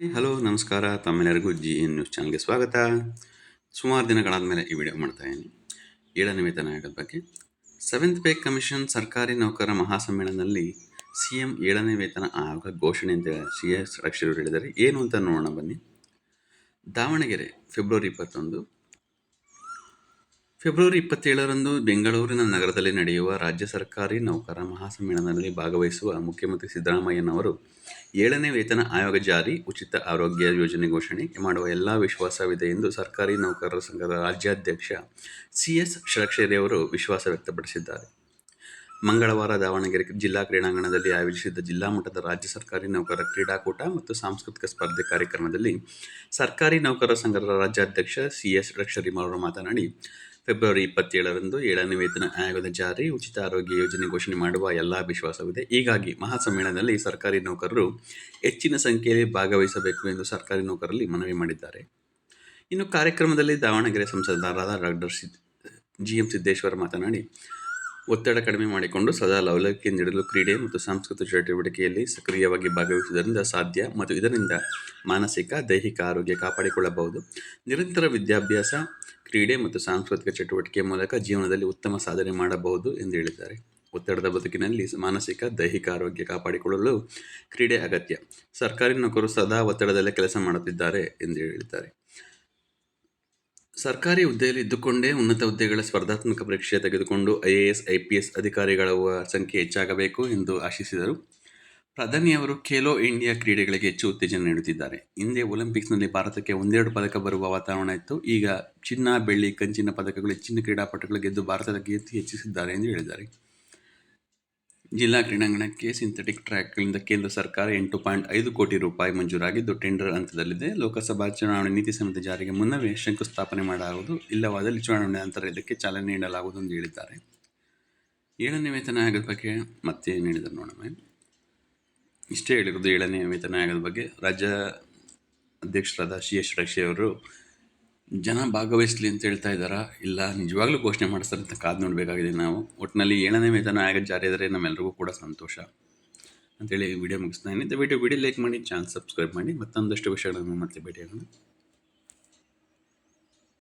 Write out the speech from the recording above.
Hello, ನಮಸ್ಕಾರ. ತಮ್ಮೆಲ್ಲರಿಗೂ G N news ಚಾನಲ್ಗೆ ಸ್ವಾಗತ. ಸುಮಾರು ದಿನಗಳಾದ ಮೇಲೆ ಈ ವಿಡಿಯೋ ಮಾಡ್ತಾ ಇದ್ದೀನಿ. ಏಳನೇ ವೇತನ ಆಯೋಗದ ಬಗ್ಗೆ. ಸೆವೆಂತ್ ಪೇ ಕಮಿಷನ್ ಸರ್ಕಾರಿ ನೌಕರರ ಮಹಾಸಮ್ಮೇಳನದಲ್ಲಿ ಸಿ ಎಂ ಏಳನೇ ವೇತನ ಆಯೋಗ ಘೋಷಣೆ ಅಂತ ಸಿ ಎಸ್ ಅಕ್ಷರರು ಹೇಳಿದ್ದಾರೆ. ಏನು ಅಂತ ನೋಡೋಣ ಬನ್ನಿ. ದಾವಣಗೆರೆ ಫೆಬ್ರವರಿ ಇಪ್ಪತ್ತೊಂದು. ಫೆಬ್ರವರಿ ಇಪ್ಪತ್ತೇಳರಂದು ಬೆಂಗಳೂರಿನ ನಗರದಲ್ಲಿ ನಡೆಯುವ ರಾಜ್ಯ ಸರ್ಕಾರಿ ನೌಕರ ಮಹಾಸಮ್ಮೇಳನದಲ್ಲಿ ಭಾಗವಹಿಸುವ ಮುಖ್ಯಮಂತ್ರಿ ಸಿದ್ದರಾಮಯ್ಯನವರು ಏಳನೇ ವೇತನ ಆಯೋಗ ಜಾರಿ, ಉಚಿತ ಆರೋಗ್ಯ ಯೋಜನೆ ಘೋಷಣೆ ಮಾಡುವ ಎಲ್ಲ ವಿಶ್ವಾಸವಿದೆ ಎಂದು ಸರ್ಕಾರಿ ನೌಕರರ ಸಂಘದ ರಾಜ್ಯಾಧ್ಯಕ್ಷ ಸಿ ಎಸ್ ಷಡಕ್ಷರಿ ಅವರು ವಿಶ್ವಾಸ ವ್ಯಕ್ತಪಡಿಸಿದ್ದಾರೆ. ಮಂಗಳವಾರ ದಾವಣಗೆರೆ ಜಿಲ್ಲಾ ಕ್ರೀಡಾಂಗಣದಲ್ಲಿ ಆಯೋಜಿಸಿದ್ದ ಜಿಲ್ಲಾ ಮಟ್ಟದ ರಾಜ್ಯ ಸರ್ಕಾರಿ ನೌಕರರ ಕ್ರೀಡಾಕೂಟ ಮತ್ತು ಸಾಂಸ್ಕೃತಿಕ ಸ್ಪರ್ಧೆ ಕಾರ್ಯಕ್ರಮದಲ್ಲಿ ಸರ್ಕಾರಿ ನೌಕರರ ಸಂಘದ ರಾಜ್ಯಾಧ್ಯಕ್ಷ ಸಿ ಎಸ್ ಷಡಕ್ಷರಿ ಅವರು ಮಾತನಾಡಿ ಫೆಬ್ರವರಿ ಇಪ್ಪತ್ತೇಳರಂದು ಏಳನೇ ವೇತನ ಆಯೋಗದ ಜಾರಿ ಉಚಿತ ಆರೋಗ್ಯ ಯೋಜನೆ ಘೋಷಣೆ ಮಾಡುವ ಎಲ್ಲ ವಿಶ್ವಾಸವಿದೆ. ಹೀಗಾಗಿ ಮಹಾಸಮ್ಮೇಳನದಲ್ಲಿ ಸರ್ಕಾರಿ ನೌಕರರು ಹೆಚ್ಚಿನ ಸಂಖ್ಯೆಯಲ್ಲಿ ಭಾಗವಹಿಸಬೇಕು ಎಂದು ಸರ್ಕಾರಿ ನೌಕರರಲ್ಲಿ ಮನವಿ ಮಾಡಿದ್ದಾರೆ. ಇನ್ನು ಕಾರ್ಯಕ್ರಮದಲ್ಲಿ ದಾವಣಗೆರೆ ಸಂಸದರಾದ doctor C G M Siddeshwara ಮಾತನಾಡಿ ಒತ್ತಡ ಕಡಿಮೆ ಮಾಡಿಕೊಂಡು ಸದಾ ಲವಲಕ್ಕೆ ನೀಡಲು ಕ್ರೀಡೆ ಮತ್ತು ಸಾಂಸ್ಕೃತಿಕ ಚಟುವಟಿಕೆಯಲ್ಲಿ ಸಕ್ರಿಯವಾಗಿ ಭಾಗವಹಿಸುವುದರಿಂದ ಸಾಧ್ಯ ಮತ್ತು ಇದರಿಂದ ಮಾನಸಿಕ, ದೈಹಿಕ ಆರೋಗ್ಯ ಕಾಪಾಡಿಕೊಳ್ಳಬಹುದು. ನಿರಂತರ ವಿದ್ಯಾಭ್ಯಾಸ, ಕ್ರೀಡೆ ಮತ್ತು ಸಾಂಸ್ಕೃತಿಕ ಚಟುವಟಿಕೆ ಮೂಲಕ ಜೀವನದಲ್ಲಿ ಉತ್ತಮ ಸಾಧನೆ ಮಾಡಬಹುದು ಎಂದು ಹೇಳಿದ್ದಾರೆ. ಒತ್ತಡದ ಬದುಕಿನಲ್ಲಿ ಮಾನಸಿಕ, ದೈಹಿಕ ಆರೋಗ್ಯ ಕಾಪಾಡಿಕೊಳ್ಳಲು ಕ್ರೀಡೆ ಅಗತ್ಯ. ಸರ್ಕಾರಿ ನೌಕರು ಸದಾ ಒತ್ತಡದಲ್ಲೇ ಕೆಲಸ ಮಾಡುತ್ತಿದ್ದಾರೆ ಎಂದು ಹೇಳಿದ್ದಾರೆ. ಸರ್ಕಾರಿ ಹುದ್ದೆಯಲ್ಲಿ ಇದ್ದುಕೊಂಡೇ ಉನ್ನತ ಹುದ್ದೆಗಳ ಸ್ಪರ್ಧಾತ್ಮಕ ಪರೀಕ್ಷೆ ತೆಗೆದುಕೊಂಡು I A S, I P S ಅಧಿಕಾರಿಗಳ ಸಂಖ್ಯೆ ಹೆಚ್ಚಾಗಬೇಕು ಎಂದು ಆಶಿಸಿದರು. ಪ್ರಧಾನಿಯವರು ಖೇಲೋ ಇಂಡಿಯಾ ಕ್ರೀಡೆಗಳಿಗೆ ಹೆಚ್ಚು ಉತ್ತೇಜನ ನೀಡುತ್ತಿದ್ದಾರೆ. ಹಿಂದೆ ಒಲಿಂಪಿಕ್ಸ್ನಲ್ಲಿ ಭಾರತಕ್ಕೆ ಒಂದೆರಡು ಪದಕ ಬರುವ ವಾತಾವರಣ ಇತ್ತು. ಈಗ ಚಿನ್ನ, ಬೆಳ್ಳಿ, ಕಂಚಿನ ಪದಕಗಳು ಹೆಚ್ಚಿನ ಕ್ರೀಡಾಪಟುಗಳು ಗೆದ್ದು ಭಾರತದ ಕೀರ್ತಿ ಹೆಚ್ಚಿಸಿದ್ದಾರೆ ಎಂದು ಹೇಳಿದ್ದಾರೆ. ಜಿಲ್ಲಾ ಕ್ರೀಡಾಂಗಣಕ್ಕೆ ಸಿಂಥೆಟಿಕ್ ಟ್ರ್ಯಾಕ್ಗಳಿಂದ ಕೇಂದ್ರ ಸರ್ಕಾರ ಎಂಟು ಪಾಯಿಂಟ್ ಐದು ಕೋಟಿ ರೂಪಾಯಿ ಮಂಜೂರಾಗಿದ್ದು ಟೆಂಡರ್ ಹಂತದಲ್ಲಿದೆ. ಲೋಕಸಭಾ ಚುನಾವಣೆ ನೀತಿ ಸಂಹಿತೆ ಜಾರಿಗೆ ಮುನ್ನವೇ ಶಂಕುಸ್ಥಾಪನೆ ಮಾಡಲಾಗುವುದು. ಇಲ್ಲವಾದಲ್ಲಿ ಚುನಾವಣೆ ನಂತರ ಇದಕ್ಕೆ ಚಾಲನೆ ನೀಡಲಾಗುವುದು ಎಂದು ಹೇಳಿದ್ದಾರೆ. ಏಳನೇ ವೇತನ ಆಯೋಗದ ಬಗ್ಗೆ ಮತ್ತೆ ಏನು ಹೇಳಿದರು ನೋಡೋಣ. ಇಷ್ಟೇ ಹೇಳಿರೋದು ಏಳನೇ ವೇತನ ಆಯೋಗದ ಬಗ್ಗೆ. ರಾಜ್ಯ ಅಧ್ಯಕ್ಷರಾದ ಸಿ ಎಸ್ ರಕ್ಷೆಯವರು ಜನ ಭಾಗವಹಿಸಲಿ ಅಂತ ಹೇಳ್ತಾ ಇದ್ದಾರಾ? ಇಲ್ಲ, ನಿಜವಾಗ್ಲೂ ಘೋಷಣೆ ಮಾಡಿಸ್ತಾರೆ ಅಂತ ಕಾದು ನೋಡಬೇಕಾಗಿದೆ ನಾವು. ಒಟ್ಟಿನಲ್ಲಿ ಏಳನೇ ವೇತನ ಆಗ ಜಾರಿ ಆದರೆ ನಮ್ಮೆಲ್ಲರಿಗೂ ಕೂಡ ಸಂತೋಷ ಅಂತೇಳಿ ವಿಡಿಯೋ ಮುಗಿಸ್ತಾ ಇದ್ದೀನಿ. ವಿಡಿಯೋ ವಿಡಿಯೋ ಲೈಕ್ ಮಾಡಿ, ಚಾನಲ್ ಸಬ್ಸ್ಕ್ರೈಬ್ ಮಾಡಿ. ಮತ್ತೊಂದಷ್ಟು ವಿಷಯಗಳನ್ನು ಮತ್ತೆ ಭೇಟಿಯಾಗೋಣ.